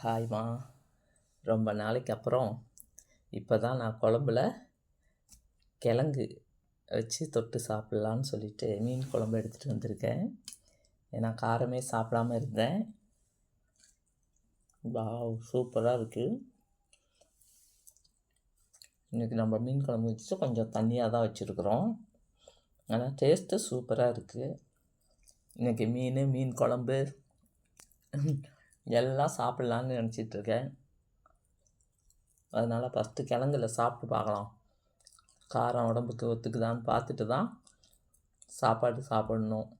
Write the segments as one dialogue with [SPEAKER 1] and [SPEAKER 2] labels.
[SPEAKER 1] ஹாய்மா ரொம்ப நாளைக்கு அப்புறம் இப்போ தான் நான் குழம்புல கிழங்கு வச்சு தொட்டு சாப்பிட்லான்னு சொல்லிட்டு மீன் குழம்பு எடுத்துகிட்டு வந்திருக்கேன். ஏன்னா காரமே சாப்பிடாம இருந்தேன். வாவ் சூப்பராக இருக்குது இன்றைக்கி நம்ம மீன் குழம்பு வச்சு கொஞ்சம் தண்ணியாக தான் வச்சுருக்குறோம். ஆனால் டேஸ்ட்டு சூப்பராக இருக்குது இன்றைக்கி மீன் மீன் குழம்பு. எல்லாம் சாப்பிட்லான்னு நினச்சிட்டு இருக்கேன் அதனால் ஃபஸ்ட்டு கிழங்குல சாப்பிட்டு பார்க்கலாம். காரம் உடம்புக்கு ஒத்துக்குதான்னு பார்த்துட்டு தான் சாப்பாடு சாப்பிடணும்.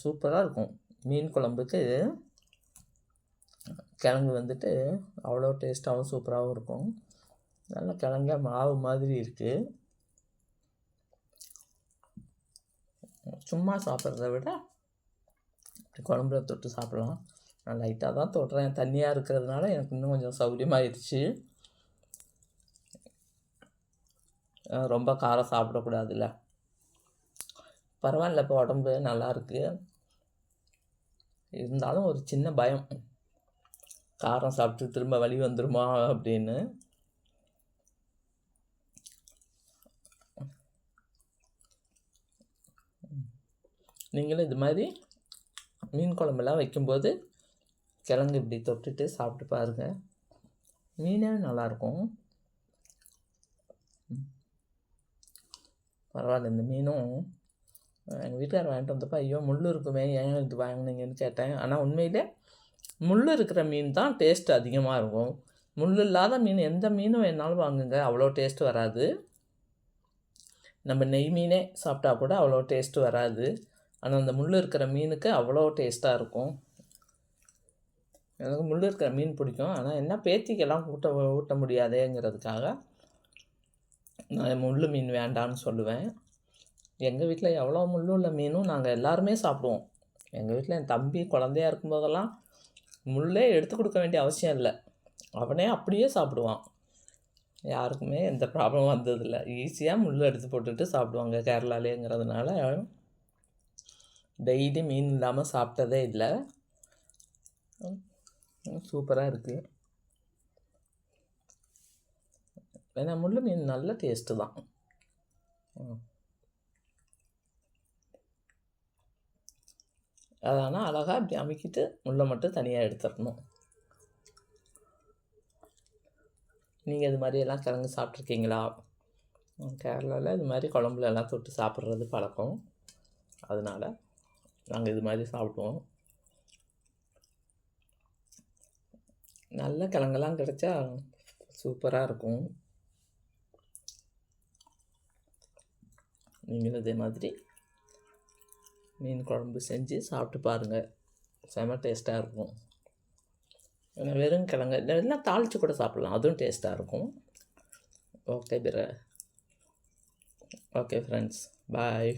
[SPEAKER 1] சூப்பராக இருக்கும். மீன் குழம்புக்கு கிழங்கு வந்துட்டு அவ்வளோ டேஸ்ட்டாகவும் சூப்பராகவும் இருக்கும். நல்ல கிழங்க மாவு மாதிரி இருக்குது சும்மா சாப்பிட்றத விட குழம்புல தொட்டு சாப்பிட்லாம் நான் லைட்டாக தான் தொடுறேன் தண்ணியாக இருக்கிறதுனால எனக்கு இன்னும் கொஞ்சம் சௌகரியமாயிருச்சு ரொம்ப காரம் சாப்பிடக்கூடாதுல்ல. பரவாயில்ல இப்போ உடம்பு நல்லாயிருக்கு இருந்தாலும் ஒரு சின்ன பயம். காரம் சாப்பிட்டு திரும்ப வலி வந்துடுமா அப்படின்னு. நீங்களும் இது மாதிரி மீன் குழம்புலாம் வைக்கும்போது கிழங்கு இப்படி தொட்டுட்டு சாப்பிட்டு பாருங்கள் மீனே நல்லாயிருக்கும். பரவாயில்ல இந்த மீனும் எங்கள் வீட்டுக்காரர் வாங்கிட்டு வந்தப்போ ஐயோ முள் இருக்குமே ஏன் இது வாங்கினீங்கன்னு கேட்டேன். ஆனால் உண்மையிலே முள் இருக்கிற மீன் தான் டேஸ்ட் அதிகமாக இருக்கும். முள் இல்லாத மீன் எந்த மீனும் வேணாலும் வாங்குங்க அவ்வளோ டேஸ்ட் வராது. நம்ம நெய் மீனே சாப்பிட்டா கூட அவ்வளோ டேஸ்ட் வராது. ஆனால் அந்த முள் இருக்கிற மீனுக்கு அவ்வளோ டேஸ்ட்டாக இருக்கும். எனக்கு முள் இருக்கிற மீன் பிடிக்கும். ஆனால் என்ன பேத்திக்கெல்லாம் ஊட்ட ஊட்ட முடியாதேங்கிறதுக்காக நான் முள் மீன் வேண்டான்னு சொல்லுவேன். எங்கள் வீட்டில் எவ்வளோ முள் உள்ள மீனும் நாங்கள் எல்லாருமே சாப்பிடுவோம். எங்கள் வீட்டில் என் தம்பி குழந்தையா இருக்கும்போதெல்லாம் முள்ளே எடுத்து கொடுக்க வேண்டிய அவசியம் இல்லை. அவனே அப்படியே சாப்பிடுவான். யாருக்குமே எந்த ப்ராப்ளம் வந்ததில்லை. ஈஸியாக முள் எடுத்து போட்டுட்டு சாப்பிடுவாங்க கேரளாலேங்கிறதுனால. டெய்லி மீன் இல்லாமல் சாப்பிட்டதே இல்லை. சூப்பராக இருக்குது ஏன்னா முள் மீன் நல்ல டேஸ்ட்டு தான். அதனால் அழகாக இப்படி அமைக்கிட்டு முள்ளை மட்டும் தனியாக எடுத்துடணும். நீங்கள் இது மாதிரியெல்லாம் கிழங்கு சாப்பிட்ருக்கீங்களா கேரளாவில் இது மாதிரி குழம்புல எல்லாம் தொட்டு சாப்பிட்றது பழக்கம். அதனால் நாங்கள் இது மாதிரி சாப்பிடுவோம். நல்ல கிழங்கெல்லாம் கிடச்சா சூப்பராக இருக்கும். நீங்களும் இதே மாதிரி மீன் குழம்பு செஞ்சு சாப்பிட்டு பாருங்கள் செம டேஸ்ட்டாக இருக்கும். ஏன்னா வெறும் கிழங்கு எல்லாம் தாளித்து கூட சாப்பிட்லாம். அதுவும் டேஸ்ட்டாக இருக்கும். ஓகே பிற. Okay friends bye